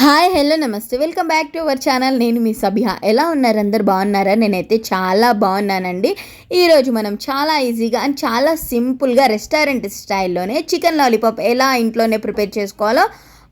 Hi hello నమస్తే. Welcome back to our channel. నేను మీ సభ్య ఎలా ఉన్నారు? అందరు బాగున్నారా? నేనైతే చాలా బాగున్నానండి. ఈరోజు మనం చాలా ఈజీగా అండ్ చాలా సింపుల్గా రెస్టారెంట్ స్టైల్లోనే చికెన్ లాలీపాప్ ఎలా ఇంట్లోనే ప్రిపేర్ చేసుకోవాలో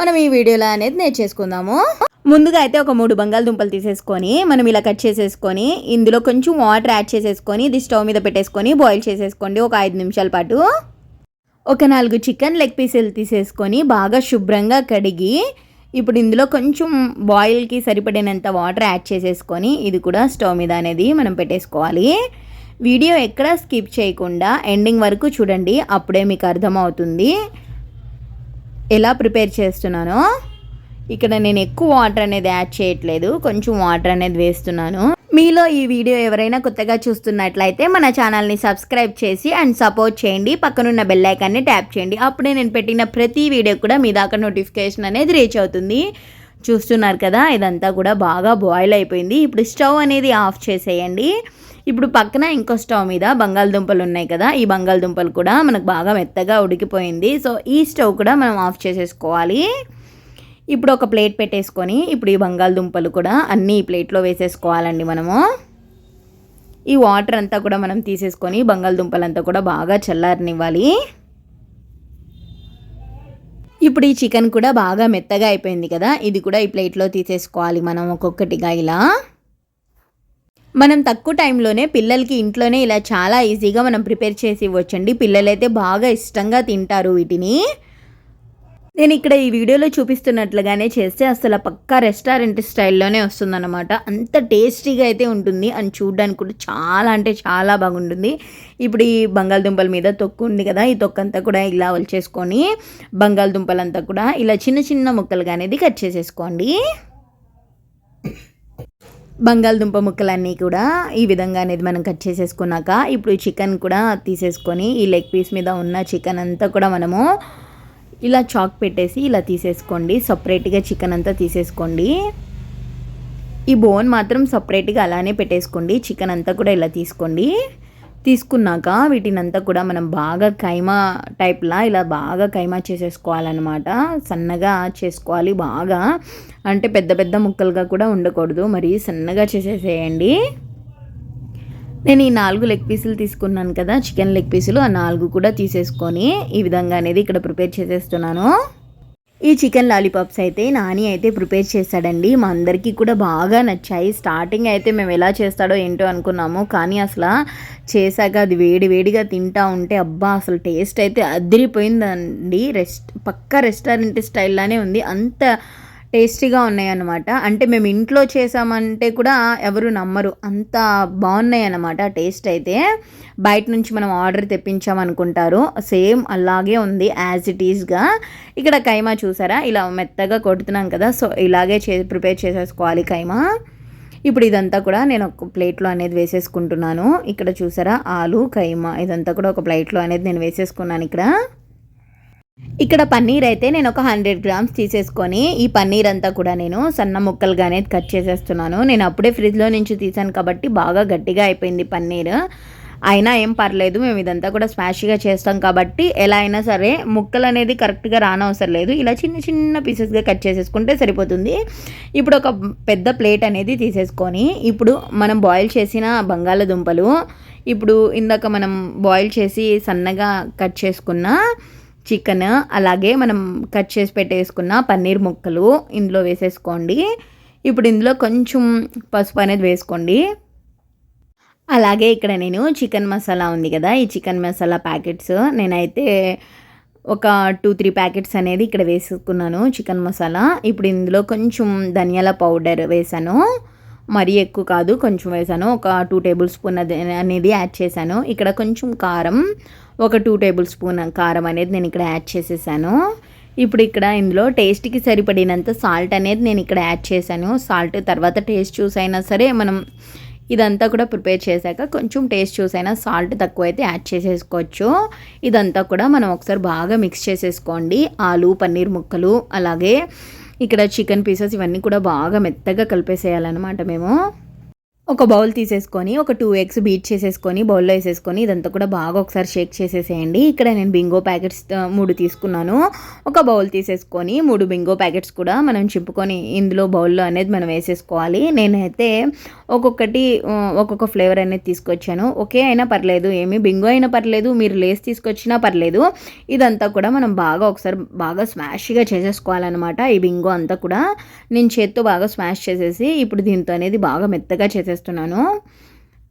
మనం ఈ వీడియోలో అనేది నేర్చేసుకుందాము. ముందుగా అయితే ఒక మూడు బంగాళదుంపలు తీసేసుకొని మనం ఇలా కట్ చేసేసుకొని ఇందులో కొంచెం వాటర్ యాడ్ చేసేసుకొని ఇది స్టవ్ మీద పెట్టేసుకొని బాయిల్ చేసేసుకోండి ఒక ఐదు నిమిషాల పాటు. ఒక నాలుగు చికెన్ లెగ్ పీసులు తీసేసుకొని బాగా శుభ్రంగా కడిగి ఇప్పుడు ఇందులో కొంచెం బాయిల్కి సరిపడినంత వాటర్ యాడ్ చేసేసుకొని ఇది కూడా స్టవ్ మీద అనేది మనం పెట్టేసుకోవాలి. వీడియో ఎక్కడ స్కిప్ చేయకుండా ఎండింగ్ వరకు చూడండి అప్పుడే మీకు అర్థమవుతుంది. ఎలా ప్రిపేర్ చేస్తున్నానో. ఇక్కడ నేను ఎక్కువ వాటర్ అనేది యాడ్ చేయట్లేదు. కొంచెం వాటర్ అనేది వేస్తున్నాను. మీలో ఈ వీడియో ఎవరైనా కొత్తగా చూస్తున్నట్లయితే మన ఛానల్ని సబ్స్క్రైబ్ చేసి అండ్ సపోర్ట్ చేయండి. పక్కనున్న బెల్లైకాన్ని ట్యాప్ చేయండి. అప్పుడే నేను పెట్టిన ప్రతి వీడియో కూడా మీ దాకా నోటిఫికేషన్ అనేది రీచ్ అవుతుంది. చూస్తున్నారు కదా ఇదంతా కూడా బాగా బాయిల్ అయిపోయింది. ఇప్పుడు స్టవ్ అనేది ఆఫ్ చేసేయండి. ఇప్పుడు పక్కన ఇంకో స్టవ్ మీద బంగాళదుంపలు ఉన్నాయి కదా ఈ బంగాళదుంపలు కూడా మనకు బాగా మెత్తగా ఉడికిపోయింది. సో ఈ స్టవ్ కూడా మనం ఆఫ్ చేసేసుకోవాలి. ఇప్పుడు ఒక ప్లేట్ పెట్టేసుకొని ఇప్పుడు ఈ బంగాళదుంపలు కూడా అన్నీ ఈ ప్లేట్లో వేసేసుకోవాలండి మనము. ఈ వాటర్ అంతా కూడా మనం తీసేసుకొని బంగాళదుంపలంతా కూడా బాగా చల్లారనివ్వాలి. ఇప్పుడు ఈ చికెన్ కూడా బాగా మెత్తగా అయిపోయింది కదా ఇది కూడా ఈ ప్లేట్లో తీసేసుకోవాలి మనం ఒక్కొక్కటిగా ఇలా. మనం తక్కువ టైంలోనే పిల్లలకి ఇంట్లోనే ఇలా చాలా ఈజీగా మనం ప్రిపేర్ చేసి ఇవ్వచ్చండి. పిల్లలైతే బాగా ఇష్టంగా తింటారు వీటిని. నేను ఇక్కడ ఈ వీడియోలో చూపిస్తున్నట్లుగానే చేస్తే అసలు పక్కా రెస్టారెంట్ స్టైల్లోనే వస్తుందన్నమాట. అంత టేస్టీగా అయితే ఉంటుంది. అని చూడడానికి కూడా చాలా అంటే చాలా బాగుంటుంది. ఇప్పుడు ఈ బంగాళదుంపల మీద తొక్కు ఉంది కదా ఈ తొక్కు అంతా కూడా ఇలా వల్చేసుకొని బంగాళదుంపలంతా కూడా ఇలా చిన్న చిన్న ముక్కలుగా అనేది కట్ చేసేసుకోండి. బంగాళదుంప ముక్కలన్నీ కూడా ఈ విధంగా అనేది మనం కట్ చేసేసుకున్నాక ఇప్పుడు చికెన్ కూడా తీసేసుకొని ఈ లెగ్ పీస్ మీద ఉన్న చికెన్ అంతా కూడా మనము ఇలా చాక్ పెట్టేసి ఇలా తీసేసుకోండి. సపరేట్గా చికెన్ అంతా తీసేసుకోండి. ఈ బోన్ మాత్రం సపరేట్గా అలానే పెట్టేసుకోండి. చికెన్ అంతా కూడా ఇలా తీసుకోండి. తీసుకున్నాక వీటినంతా కూడా మనం బాగా కైమా టైప్లా ఇలా బాగా కైమా చేసేసుకోవాలన్నమాట. సన్నగా చేసుకోవాలి బాగా. అంటే పెద్ద పెద్ద ముక్కలుగా కూడా ఉండకూడదు. మరి సన్నగా చేసేసేయండి. నేను ఈ నాలుగు లెగ్ పీసులు తీసుకున్నాను కదా చికెన్ లెగ్ పీసులు ఆ నాలుగు కూడా తీసేసుకొని ఈ విధంగా అనేది ఇక్కడ ప్రిపేర్ చేసేస్తున్నాను. ఈ చికెన్ లాలీపాప్స్ అయితే నాని అయితే ప్రిపేర్ చేశాడండి. మా అందరికీ కూడా బాగా నచ్చాయి. స్టార్టింగ్ అయితే మేము ఎలా చేస్తాడో ఏంటో అనుకున్నాము కానీ అసలు చేశాక అది వేడి వేడిగా తింటా ఉంటే అబ్బా అసలు టేస్ట్ అయితే అదిరిపోయిందండి. రెస్ట్ పక్క రెస్టారెంట్ స్టైల్లానే ఉంది. అంత టేస్టీగా ఉన్నాయి అనమాట అంటే మేము ఇంట్లో చేసామంటే కూడా ఎవరు నమ్మరు. అంత బాగున్నాయి అనమాట టేస్ట్ అయితే. బయట నుంచి మనం ఆర్డర్ తెప్పించామనుకుంటారు. సేమ్ అలాగే ఉంది యాజ్ ఇట్ ఈస్గా ఇక్కడ కైమా చూసారా? ఇలా మెత్తగా కొడుతున్నాం కదా. సో ఇలాగే చే ప్రిపేర్ చేసేసుకోవాలి కైమా. ఇప్పుడు ఇదంతా కూడా నేను ఒక ప్లేట్లో అనేది వేసేసుకుంటున్నాను. ఇక్కడ చూసారా? ఆలు కైమా ఇదంతా కూడా ఒక ప్లేట్లో అనేది నేను వేసేసుకున్నాను ఇక్కడ. ఇక్కడ పన్నీర్ అయితే నేను ఒక హండ్రెడ్ గ్రామ్స్ తీసేసుకొని ఈ పన్నీర్ అంతా కూడా నేను సన్న ముక్కలుగానే కట్ చేసేస్తున్నాను. నేను అప్పుడే ఫ్రిడ్జ్లో నుంచి తీసాను కాబట్టి బాగా గట్టిగా అయిపోయింది పన్నీర్. అయినా ఏం పర్లేదు మేము ఇదంతా కూడా స్మాష్గా చేస్తాం కాబట్టి ఎలా అయినా సరే ముక్కలు అనేది కరెక్ట్గా రానవసరం లేదు. ఇలా చిన్న చిన్న పీసెస్గా కట్ చేసేసుకుంటే సరిపోతుంది. ఇప్పుడు ఒక పెద్ద ప్లేట్ అనేది తీసేసుకొని ఇప్పుడు మనం బాయిల్ చేసిన బంగాళదుంపలు ఇప్పుడు ఇందాక మనం బాయిల్ చేసి సన్నగా కట్ చేసుకున్న చికెన్ అలాగే మనం కట్ చేసి పెట్టేసుకున్న పన్నీర్ ముక్కలు ఇందులో వేసేసుకోండి. ఇప్పుడు ఇందులో కొంచెం పసుపు అనేది వేసుకోండి. అలాగే ఇక్కడ నేను చికెన్ మసాలా ఉంది కదా ఈ చికెన్ మసాలా ప్యాకెట్స్ నేనైతే ఒక టూ త్రీ ప్యాకెట్స్ అనేది ఇక్కడ వేసుకున్నాను చికెన్ మసాలా. ఇప్పుడు ఇందులో కొంచెం ధనియాల పౌడర్ వేసాను. మరీ ఎక్కువ కాదు కొంచెం వేసాను. ఒక టూ టేబుల్ స్పూన్ అనేది యాడ్ చేశాను. ఇక్కడ కొంచెం కారం ఒక టూ టేబుల్ స్పూన్ కారం అనేది నేను ఇక్కడ యాడ్ చేసేసాను. ఇప్పుడు ఇక్కడ ఇందులో టేస్ట్కి సరిపడినంత సాల్ట్ అనేది నేను ఇక్కడ యాడ్ చేశాను. సాల్ట్ తర్వాత టేస్ట్ చూసైనా సరే మనం ఇదంతా కూడా ప్రిపేర్ చేశాక కొంచెం టేస్ట్ చూసైనా సాల్ట్ తక్కువ అయితే యాడ్ చేసేసుకోవచ్చు. ఇదంతా కూడా మనం ఒకసారి బాగా మిక్స్ చేసేసుకోండి. ఆలు పన్నీర్ ముక్కలు అలాగే ఇక్కడ చికెన్ పీసెస్ ఇవన్నీ కూడా బాగా మెత్తగా కలిపేసేయాలన్నమాట మేము. ఒక బౌల్ తీసేసుకొని ఒక టూ ఎగ్స్ బీట్ చేసేసుకొని బౌల్లో వేసేసుకొని ఇదంతా కూడా బాగా ఒకసారి షేక్ చేసేసేయండి. ఇక్కడ నేను బింగో ప్యాకెట్స్ మూడు తీసుకున్నాను. ఒక బౌల్ తీసేసుకొని మూడు బింగో ప్యాకెట్స్ కూడా మనం చింపుకొని ఇందులో బౌల్లో అనేది మనం వేసేసుకోవాలి. నేనైతే ఒక్కొక్కటి ఒక్కొక్క ఫ్లేవర్ అనేది తీసుకొచ్చాను. ఒకే అయినా పర్లేదు ఏమి బింగో అయినా పర్లేదు మీరు లేస్ తీసుకొచ్చినా పర్లేదు. ఇదంతా కూడా మనం బాగా ఒకసారి బాగా స్మాష్గా చేసేసుకోవాలన్నమాట. ఈ బింగో అంతా కూడా నేను చేత్తో బాగా స్మాష్ చేసేసి ఇప్పుడు దీంతో అనేది బాగా మెత్తగా చేసేస్తున్నాను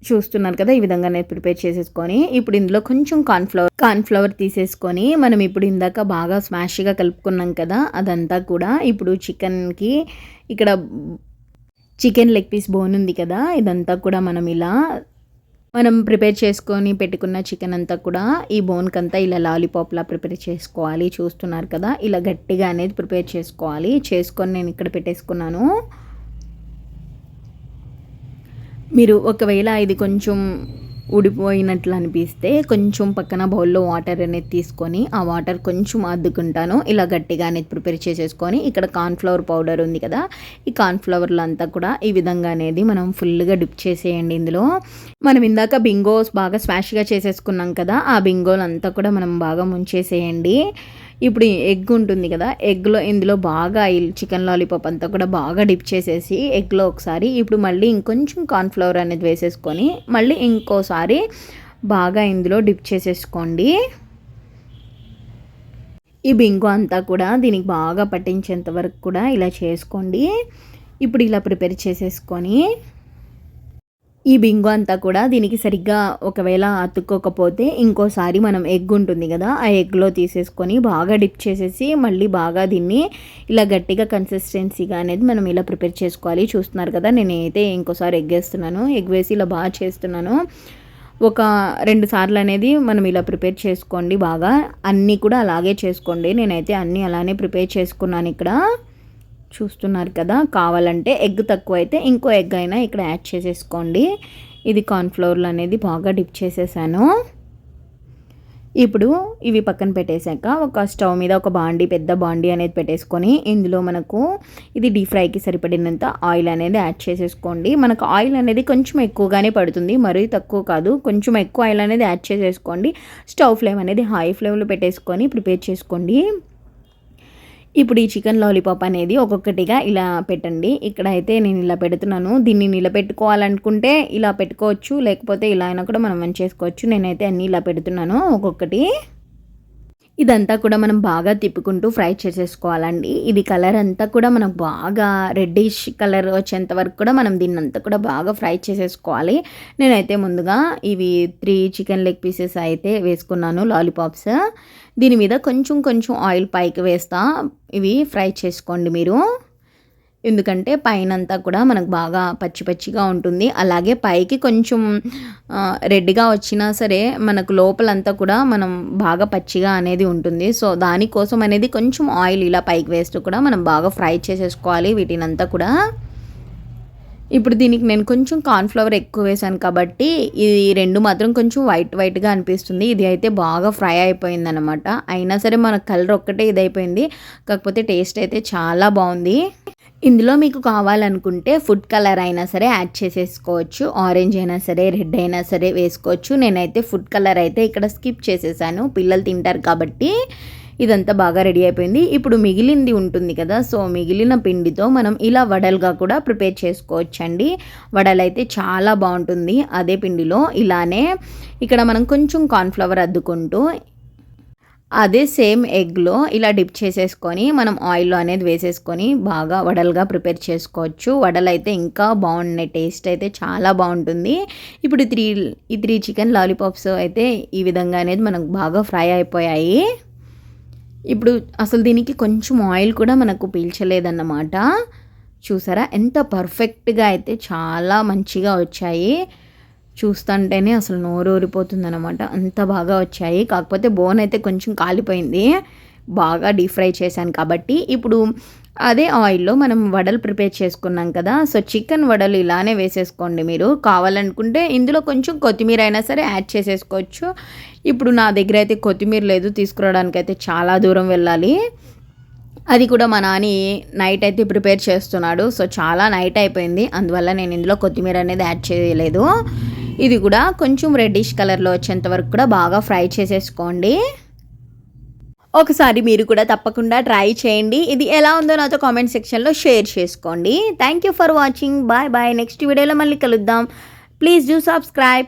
చూస్తున్నారు కదా ఈ విధంగా నేను ప్రిపేర్ చేసేసుకొని ఇప్పుడు ఇందులో కొంచెం కార్న్ఫ్లవర్ కార్న్ఫ్లవర్ తీసేసుకొని మనం ఇప్పుడు ఇందాక బాగా స్మాష్గా కలుపుకున్నాం కదా అదంతా కూడా ఇప్పుడు చికెన్కి ఇక్కడ చికెన్ లెగ్ పీస్ బోన్ ఉంది కదా ఇదంతా కూడా మనం ఇలా మనం ప్రిపేర్ చేసుకొని పెట్టుకున్న చికెన్ అంతా కూడా ఈ బోన్కి అంతా ఇలా లాలీపాప్లా ప్రిపేర్ చేసుకోవాలి. చూస్తున్నారు కదా ఇలా గట్టిగా అనేది ప్రిపేర్ చేసుకోవాలి. చేసుకొని నేను ఇక్కడ పెట్టేసుకున్నాను. మీరు ఒకవేళ ఇది కొంచెం ఊడిపోయినట్లు అనిపిస్తే కొంచెం పక్కన బౌల్లో వాటర్ అనేది తీసుకొని ఆ వాటర్ కొంచెం అద్దుకుంటాను. ఇలా గట్టిగా అనేది ప్రిపేర్ చేసేసుకొని ఇక్కడ కార్న్ఫ్లవర్ పౌడర్ ఉంది కదా ఈ కార్న్ఫ్లవర్లు అంతా కూడా ఈ విధంగా అనేది మనం ఫుల్గా డిప్ చేసేయండి ఇందులో. మనం ఇందాక బింగోస్ బాగా స్మాష్గా చేసేసుకున్నాం కదా ఆ బింగోలు అంతా కూడా మనం బాగా ముంచేసేయండి. ఇప్పుడు ఎగ్ ఉంటుంది కదా ఎగ్లో ఇందులో బాగా ఆయిల్ చికెన్ లాలీపాప్ అంతా కూడా బాగా డిప్ చేసేసి ఎగ్లో ఒకసారి ఇప్పుడు మళ్ళీ ఇంకొంచెం కార్న్ఫ్లవర్ అనేది వేసేసుకొని మళ్ళీ ఇంకోసారి బాగా ఇందులో డిప్ చేసేసుకోండి. ఈ బింగు అంతా కూడా దీనికి బాగా పట్టించేంత వరకు కూడా ఇలా చేసుకోండి. ఇప్పుడు ఇలా ప్రిపేర్ చేసేసుకొని ఈ బింగో అంతా కూడా దీనికి సరిగ్గా ఒకవేళ అతుక్కోకపోతే ఇంకోసారి మనం ఎగ్ ఉంటుంది కదా ఆ ఎగ్లో తీసేసుకొని బాగా డిప్ చేసేసి మళ్ళీ బాగా దీన్ని ఇలా గట్టిగా కన్సిస్టెన్సీగా అనేది మనం ఇలా ప్రిపేర్ చేసుకోవాలి. చూస్తున్నారు కదా నేనైతే ఇంకోసారి ఎగ్ వేస్తున్నాను. ఎగ్ వేసి ఇలా బాగా చేస్తున్నాను. ఒక రెండు సార్లు అనేది మనం ఇలా ప్రిపేర్ చేసుకోండి బాగా. అన్నీ కూడా అలాగే చేసుకోండి. నేనైతే అన్నీ అలానే ప్రిపేర్ చేసుకున్నాను ఇక్కడ. చూస్తున్నారు కదా కావాలంటే ఎగ్ తక్కువ అయితే ఇంకో ఎగ్ అయినా ఇక్కడ యాడ్ చేసేసుకోండి. ఇది కార్న్ఫ్లోర్లు అనేది బాగా డిప్ చేసేసాను. ఇప్పుడు ఇవి పక్కన పెట్టేశాక ఒక స్టవ్ మీద ఒక బాండి పెద్ద బాండీ అనేది పెట్టేసుకొని ఇందులో మనకు ఇది డీప్ ఫ్రైకి సరిపడినంత ఆయిల్ అనేది యాడ్ చేసేసుకోండి. మనకు ఆయిల్ అనేది కొంచెం ఎక్కువగానే పడుతుంది మరీ తక్కువ కాదు కొంచెం ఎక్కువ ఆయిల్ అనేది యాడ్ చేసేసుకోండి. స్టవ్ ఫ్లేమ్ అనేది హై ఫ్లేమ్లో పెట్టేసుకొని ప్రిపేర్ చేసుకోండి. ఇప్పుడు ఈ చికెన్ లాలీపాప్ అనేది ఒక్కొక్కటిగా ఇలా పెట్టండి. ఇక్కడ అయితే నేను ఇలా పెడుతున్నాను. దీన్ని నిలబెట్టుకోవాలనుకుంటే ఇలా పెట్టుకోవచ్చు. లేకపోతే ఇలా అయినా కూడా మనం చేసుకోవచ్చు నేనైతే అన్నీ ఇలా పెడుతున్నాను ఒక్కొక్కటి. ఇదంతా కూడా మనం బాగా తిప్పుకుంటూ ఫ్రై చేసేసుకోవాలండి. ఇది కలర్ అంతా కూడా మనకు బాగా రెడ్డిష్ కలర్ వచ్చేంత వరకు కూడా మనం దీన్ని అంతా కూడా బాగా ఫ్రై చేసేసుకోవాలి. నేనైతే ముందుగా ఇవి త్రీ చికెన్ లెగ్ పీసెస్ అయితే వేసుకున్నాను లాలీపాప్స్. దీని మీద కొంచెం కొంచెం ఆయిల్ పైకి వేస్తా. ఇవి ఫ్రై చేసుకోండి మీరు. ఎందుకంటే పైన అంతా కూడా మనకు బాగా పచ్చి పచ్చిగా ఉంటుంది. అలాగే పైకి కొంచెం రెడ్గా వచ్చినా సరే మనకు లోపలంతా కూడా మనం బాగా పచ్చిగా అనేది ఉంటుంది. సో దానికోసం అనేది కొంచెం ఆయిల్ ఇలా పైకి వేస్తూ కూడా మనం బాగా ఫ్రై చేసేసుకోవాలి వీటినంతా కూడా. ఇప్పుడు దీనికి నేను కొంచెం కార్న్ఫ్లవర్ ఎక్కువ వేసాను కాబట్టి ఇది రెండు మాత్రం కొంచెం వైట్ వైట్గా అనిపిస్తుంది. ఇది అయితే బాగా ఫ్రై అయిపోయింది అనమాట అయినా సరే మన కలర్ ఒక్కటే ఇది అయిపోయింది కాకపోతే టేస్ట్ అయితే చాలా బాగుంది. ఇందులో మీకు కావాలనుకుంటే ఫుడ్ కలర్ అయినా సరే యాడ్ చేసేసుకోవచ్చు. ఆరెంజ్ అయినా సరే రెడ్ అయినా సరే వేసుకోవచ్చు. నేనైతే ఫుడ్ కలర్ అయితే ఇక్కడ స్కిప్ చేసేసాను. పిల్లలు తింటారు కాబట్టి ఇదంతా బాగా రెడీ అయిపోయింది. ఇప్పుడు మిగిలింది ఉంటుంది కదా సో మిగిలిన పిండితో మనం ఇలా వడలుగా కూడా ప్రిపేర్ చేసుకోవచ్చండి. వడలు అయితే చాలా బాగుంటుంది అదే పిండిలో. ఇలానే ఇక్కడ మనం కొంచెం కార్న్ఫ్లవర్ అద్దుకుంటూ అదే సేమ్ ఎగ్లో ఇలా డిప్ చేసేసుకొని మనం ఆయిల్లో అనేది వేసేసుకొని బాగా వడలుగా ప్రిపేర్ చేసుకోవచ్చు. వడలు అయితే ఇంకా బాగున్నాయి టేస్ట్ అయితే చాలా బాగుంటుంది. ఇప్పుడు త్రీ ఈ త్రీ చికెన్ లాలీపాప్స్ అయితే ఈ విధంగా అనేది మనకు బాగా ఫ్రై అయిపోయాయి. ఇప్పుడు అసలు దీనికి కొంచెం ఆయిల్ కూడా మనకు పీల్చలేదన్నమాట. చూసారా? ఎంత పర్ఫెక్ట్గా అయితే చాలా మంచిగా వచ్చాయి. చూస్తుంటేనే అసలు నోరు ఊరిపోతుంది అనమాట అంత బాగా వచ్చాయి. కాకపోతే బోన్ అయితే కొంచెం కాలిపోయింది. బాగా డీప్ ఫ్రై చేశాను కాబట్టి. ఇప్పుడు అదే ఆయిల్లో మనం వడలు ప్రిపేర్ చేసుకున్నాం కదా. సో చికెన్ వడలు ఇలానే వేసేసుకోండి మీరు. కావాలనుకుంటే ఇందులో కొంచెం కొత్తిమీర అయినా సరే యాడ్ చేసేసుకోవచ్చు. ఇప్పుడు నా దగ్గర అయితే కొత్తిమీర లేదు. తీసుకురావడానికి అయితే చాలా దూరం వెళ్ళాలి. అది కూడా మా నాని నైట్ అయితే ప్రిపేర్ చేస్తున్నాడు. సో చాలా నైట్ అయిపోయింది. అందువల్ల నేను ఇందులో కొత్తిమీర అనేది యాడ్ చేయలేదు. ఇది కూడా కొంచెం రెడ్డిష్ కలర్లో వచ్చేంత వరకు కూడా బాగా ఫ్రై చేసేసుకోండి. ఒకసారి మీరు కూడా తప్పకుండా ట్రై చేయండి. ఇది ఎలా ఉందో నాతో కామెంట్ సెక్షన్లో షేర్ చేసుకోండి. Thank you for watching bye bye next వీడియోలో మళ్ళీ కలుద్దాం. Please do subscribe